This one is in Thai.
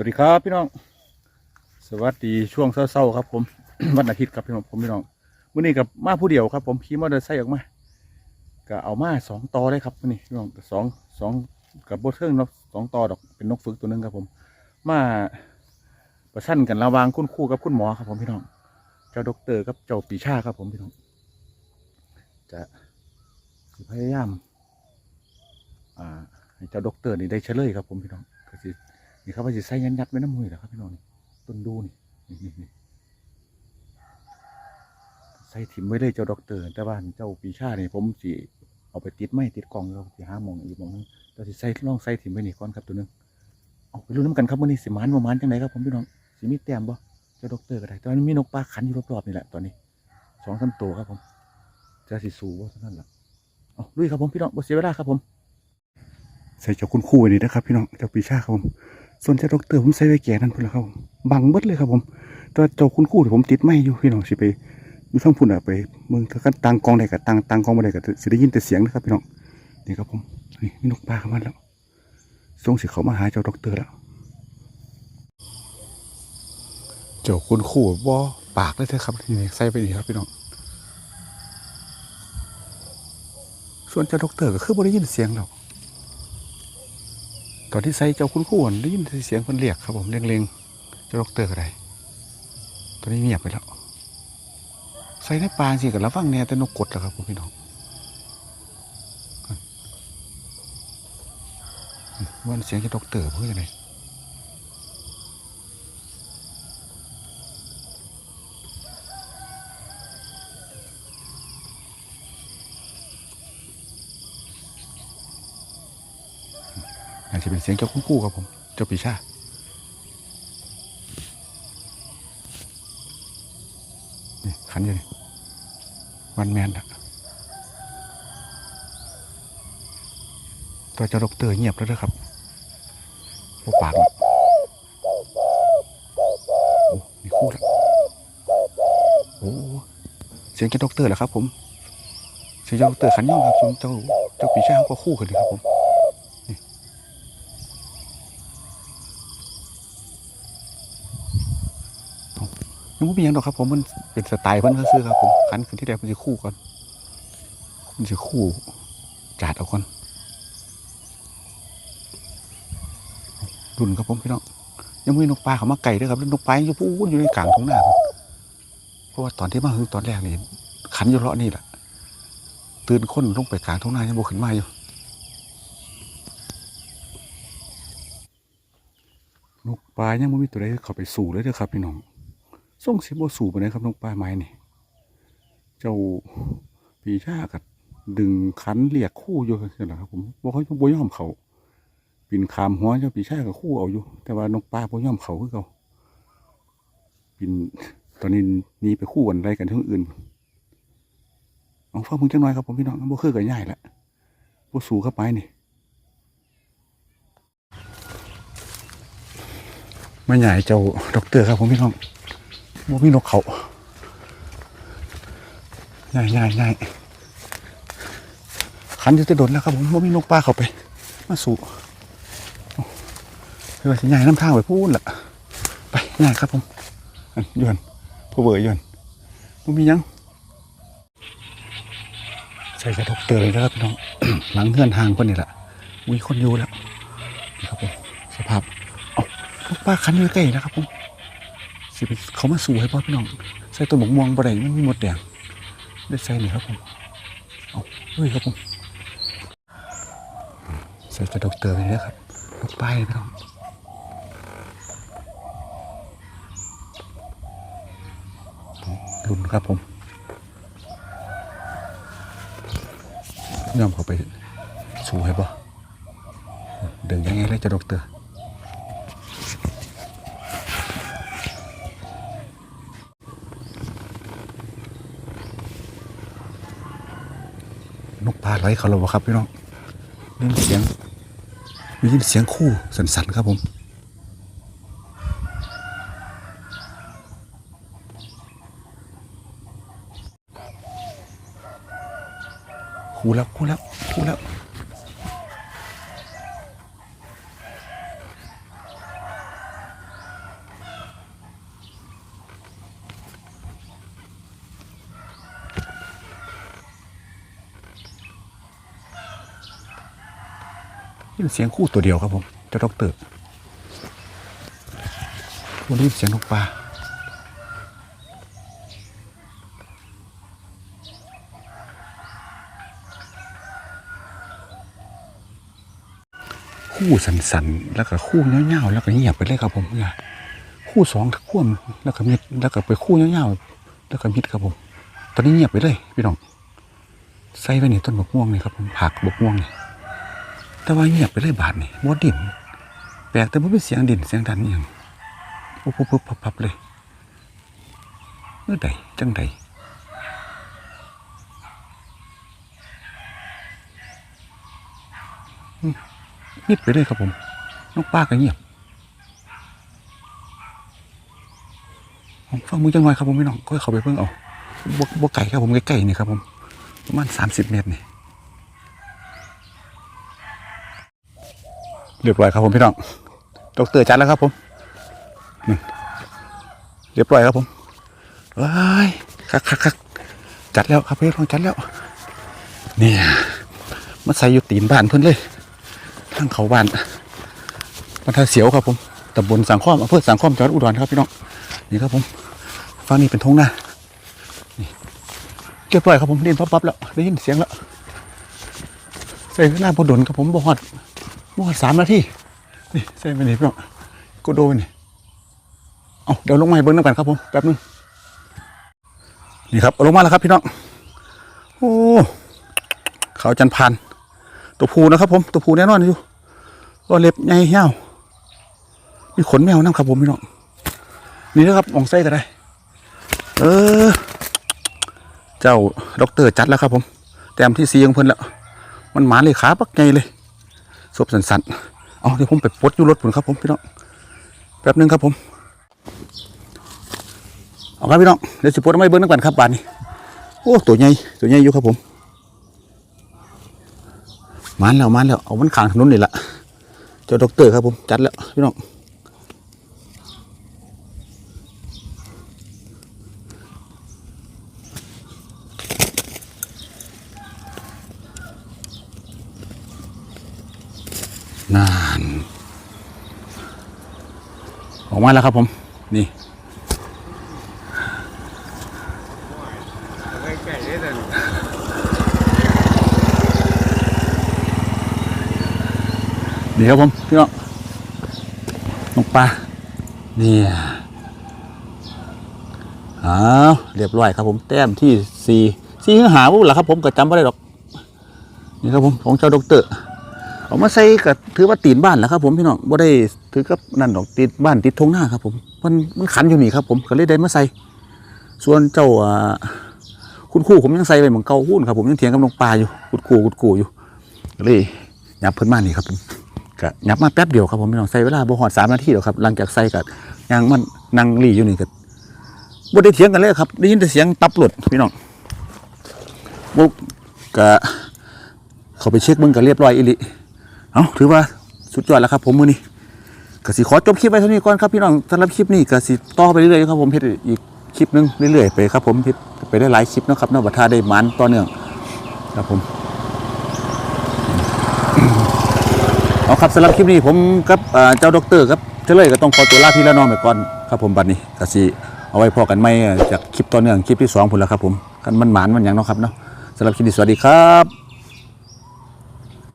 สวัสดีครับพี่น้อง สวัสดีช่วงเช้าๆครับผม วันอาทิตย์ครับพี่น้องผมพี่น้องวันนี้กับมาผู้เดียวครับ ผมขี่มอเตอร์ไซค์ออกมาก็เอามาสองต่อเลยครับวันนี้พี่น้องสองสองกับบทเครื่องนกสองต่อดอกเป็นนกฝึกตัวหนึงครับผม มาประชันกันระวางคุณครูกับคุณหมอครับผมพี่น้อง เจ้าด็อกเตอร์กับเจ้าปีชาครับผมพี่น้อง จะพยายาม อ่าให้เจ้าด็อกเตอร์นี่ได้เฉลยครับผมพี่น้องก็สิ นี่ครับว่าจะใส่ยันยัดไว้น้ำมือเหรอครับพี่น้องนี่ต้นดูนี่นี่นี่ใส่ถิ่มไว้เลยเจ้าด็อกเตอร์แต่ว่าเจ้าปีชาเนี่ยผมสิเอาไปติดไม้ติดกล่องเราสิห้ามองอีกมองนึงเราสิใส่ลองใส่ถิ่มไว้นี่ก่อนครับตัวหนึงเอาไปรู้น้ำกันครับวันนี้สิมานบ่หมานจังไหนครับผมพี่น้องสิมีแต้มบ่เจ้าด็อกเตอร์ก็ได้ตอนนี้มีนกปลาขันอยู่รอบๆนี่แหละตอนนี้สองสามตัวครับผมจะสิสูว่าเท่านั้นแหละเอาลุยครับผมพี่น้องบ่เสียเวลาครับผมใส่เจ้าคุณคู่ไว้นี่นะครับพี่น้องเจ้าปีชาครับผม ส่วนเจ้าดอกเตอร์ผมใส่ไว้แก่นั่นพุ่นละครับบังเบิดเลยครับผมต่ว่าเจ้าคุณคู่ที่ผมติดไม่อยู่พี่น้องสิไปอยู่ทั้งพุ่นอะไปเมืองถ้ากันตังกองใดกับตังตังกองบ่ได้ก็สิได้ยินแต่เสียงนะครับพี่น้องนี่ครับผมนี่มีนกปลาเข้ามาแล้วส่งสิเขามาหาเจ้าดอกเตอร์แล้วเจ้าคุณคู่บ่ปากเลยเถอะครับนี่ใส่ไปดีครับพี่น้องส่วนเจ้าดอกเตอร์ก็คือบ่ได้ยินเสียงแล้ว ตอนที่ใส่เจ้าคุณครู่นั่นได้ยินเสียงคนเรียกครับผมเร่งๆเจ้าดอกเตอร์อะไรตอนนี้เงียบไปแล้วใส่ในปลาสิกับระวังแน่แต่นกกดแล้วครับผมพี่น้องวันเสียงเจ้าดอกเตอร์เพื่ออะไรอาจจะเป็นเสียงเจ้าคุณครู่ครับผม เจ้าปีชานี่ขันอยู่นี่วันแมนละตัวเจ้าดอกเตอร์เงียบแล้วเด้อครับโอ้ปากละโอ้นี่คู่ละโอ้เสียงเจ้าดอกเตอร์เหรอครับผมเสียงเจ้าดอกเตอร์ขันย่องครับส่วนเจ้าเจ้าปีชาเขาก็คู่กันเลยครับผม ยังไม่มีหยังดอกครับผมมันเป็นสไตล์เพิ่นซื้อครับผมคันขึ้นที่แรกมันจะคู่ก่อนมันจะคู่จาดเอาก่อนดุนครับผมพี่น้องยังไม่มีนกปลาเขามาไก่ด้วยครับนกปลายอยู่พูดอยู่ในกลางทุ่งนาครับเพราะว่าตอนที่มาคือตอนแรกนี่ขันอยู่เลาะนี่แหละตื่นคนลงไปกลางทุ่งนายังบกขึ้นมาอยู่นกปลายังไม่มีตัวใดเข้าไปสู่เลยเด้อครับพี่น้อง ส่งสิบสูบไปเลยครับน้องปลาไม้นี่ เจ้าปีชากัดดึงคันเรียกคู่อยู่ใช่ไหมครับผมบอกเขาบ่ย่อมเขาปีนขามหัวเจ้าปีชากับคู่เอาอยู่ แต่ว่าน้องปลาบ่ย่อมเขาคือเขาปีนตอนนี้หนีไปคู่กันอะไรกันที่อื่นเอาฟังมึงจังหน่อยครับผมพี่น้องบ่คือกันใหญ่ละบ่สูเข้าไปนี่มาใหญ่เจ้าด็อกเตอร์ครับผมพี่น้อง บ่มีนกเขาง่ายง่ายง่ายขันอยู่จะโดนแล้วครับผมบ่มีนกปลาเข้าไป มาสู่เพื่อจะง่ายน้ำทางไปพูดล่ะ ไปง่ายครับผมอันยวนผู้เบยยวนบ่มียังใส่กระทกเตอเลยนะครับพี่น้องหลังเงื่อนทางคนนี่แหละมีคนอยู่แล้วครับผมสภาพเอ้านกปลาขันอยู่ใกล้นะครับผม สิไปเขามาสู่ให้พ่อพี่น้อง ใส่ตัวหมกม่วงบ่ได้มันมีหมดแดงได้ใส่หน่อยครับผมเอาเฮ้ยครับผมใส่กระดกเตอร์ไปเลยครับลกป้ายพี่น้องรุนครับผมยอมเขาไปสู่ให้ป่เดินยังไงเลยจะดกเตอร์ นกปลาไหลเขาเราครับพี่น้องได้ยินเสียงได้ยินเสียงคู่สันๆครับผมคู่แล้วคู่แล้วคู่แล้ว ยินเสียงคู่ตัวเดียวครับผมเจ้าด็อกเตอร์วันนี้เสียงนกปลาคู่สันๆ แล้วก็คู่เงาๆแล้วก็เงียบไปเลยครับผมเนี่ยคู่สองคู่แล้วก็มิดแล้วก็ไปคู่เงาๆแล้วก็มิดครับผม ตอนนี้เงียบไปเลยพี่น้องใส่ไว้นี่ต้นบกม่วงนี่ครับผมผักบกม่วงนี่ แต่ว่าเงียบไปเลยบาทนี่บ่ดิ่นแปลกแต่บ่เป็นเสียงดิ่นเสียงดันอย่างปุ๊บปุ๊บปุ๊บพับๆเลยเมื่อใดจังใดอืมมิดไปเลยครับผมน้องป้าก็เงียบผมฟังมือจังหน่อยครับผมพี่น้องก็เข้าไปเพิ่งเอาบ่บ่ไก่ครับผมใกล้ๆนี่ครับผมประมาณสามสิบเมตรนี่ รียบร้อยครับผมพี่น้องดอกเตอร์จัดแล้วครับผมเรียบร้อยครับผมว้ายคักคักคักจัดแล้วครับพี่น้องจัดแล้ว เนี่ยมาใส่อยู่ตีนบ้านเพื่อนเลยทางเขาบ้านมันทาเสียวครับผมตำบลสังข้อมอำเภอสังข้อมจังหวัดอุดรครับพี่น้องนี่ครับผมฝั่งนี้เป็นทงนานี่เรียบร้อยครับผมเดินปั๊บๆแล้วได้ยินเสียงแล้วใส่เวลาพอดนครับผมบ่ฮอด มอดสามนาทีนี่เส้นไปนี่พี่น้องกูโดนนี่เอาเดี๋ยวลงมาให้เบิ้งน้ำกันครับผมแป๊บนึงนี่ครับลงมาแล้วครับพี่น้องโอ้ขาจันพันตัวผูนะครับ ผมตัวผูแน่นอนอยู่ก็เล็บใหญ่เหี้ยวมีขนแมวน้ำครับผมพี่น้องนี่นะครับมองไส้ก็ได้ เออ เจ้าด็อกเตอร์จัดแล้วครับผม แต้มที่ซีของเพิ่นแล้ว มันหมาเลยขาปักไงเลย ซบสันสันเอาเดี๋ยวผมไปปลดอยู่รถผมครับผมพี่น้องแป๊บหนึงครับผมเอาครับพี่น้องเดี๋ยวสิปลดไม่เบิ้งนักกันครับบานนี้โอ้ตัวใหญ่ตัวใหญ่อยู่ครับผมมันแล้วมันแล้วเอามันขางถนนนี่แหละเจ้าด็อกเตอร์ครับผมจัดแล้วพี่น้อง ออกมาแล้วครับผม นี่ใกล้ๆได้แต่นี่ครับผมพี่น้องลงปลาเนี่ยอ้าวเรียบร้อยครับผมแต้มที่สี่สี่หาวุ้นละครับผมก็จำไม่ได้หรอก นี่ครับผมของเจ้าดอกเตอร์ เอามาใส่กับถือว่าตีนบ้านแหละครับ ผมพี่น้องบ่ได้ถือกับนั่นดอกติดบ้านติดทงหน้าครับ ผมมันมันขันอยู่นี่ครับ ผมก็เลยได้มาใส่ส่วนเจ้าคุณครูผมยังใส่ไปเหมือนเก่าหุ้นครับผมยังเถียงกับน้องปลาอยู่กุดกูกุดกูอยู่ก็เลยหยับเพิ่นมานี่ครับผมก็ยับมาแป๊บเดียวครับผมพี่น้องใส่เวลาบ่ฮอดสามนาทีหรอกครับหลังจากใส่กับยังมันนั่งรีอยู่นี่ก็บ่ได้เถียงกันเลยครับได้ยินแต่เสียงตับหลุดพี่น้องบุกก็เขาไปเช็คเบิ่งก็เรียบร้อยอีหลิ เอาถือว่าสุดยอดแล้วครับ ผมมือนี้กสิขอจบคลิปไว้เท่านี้ก่อนครับพี่น้องสำหรับคลิปนี้กสิต่อไปเรื่อยๆครับผมเฮ็ดอีกคลิปนึงเรื่อยๆไปครับผมเฮ็ดไปได้หลายคลิปนะครับนาะบัดท่าได้หมันต่อเนื่องครับผมเอาครับสำหรับคลิปนี้ผมกับเจ้าด็อกเตอร์ครับเฉลยก็ต้องขอตัวลาพี่ละน้องไปก่อนครับผมบัดนี้กสิเอาไว้พอกันไม่จากคลิปต่อเนื่องคลิปที่สองพุ่นแล้วครับผมกันมันหมานมันยังเนาะครับเนาะสำหรับคลิปนี้สวัสดีครับ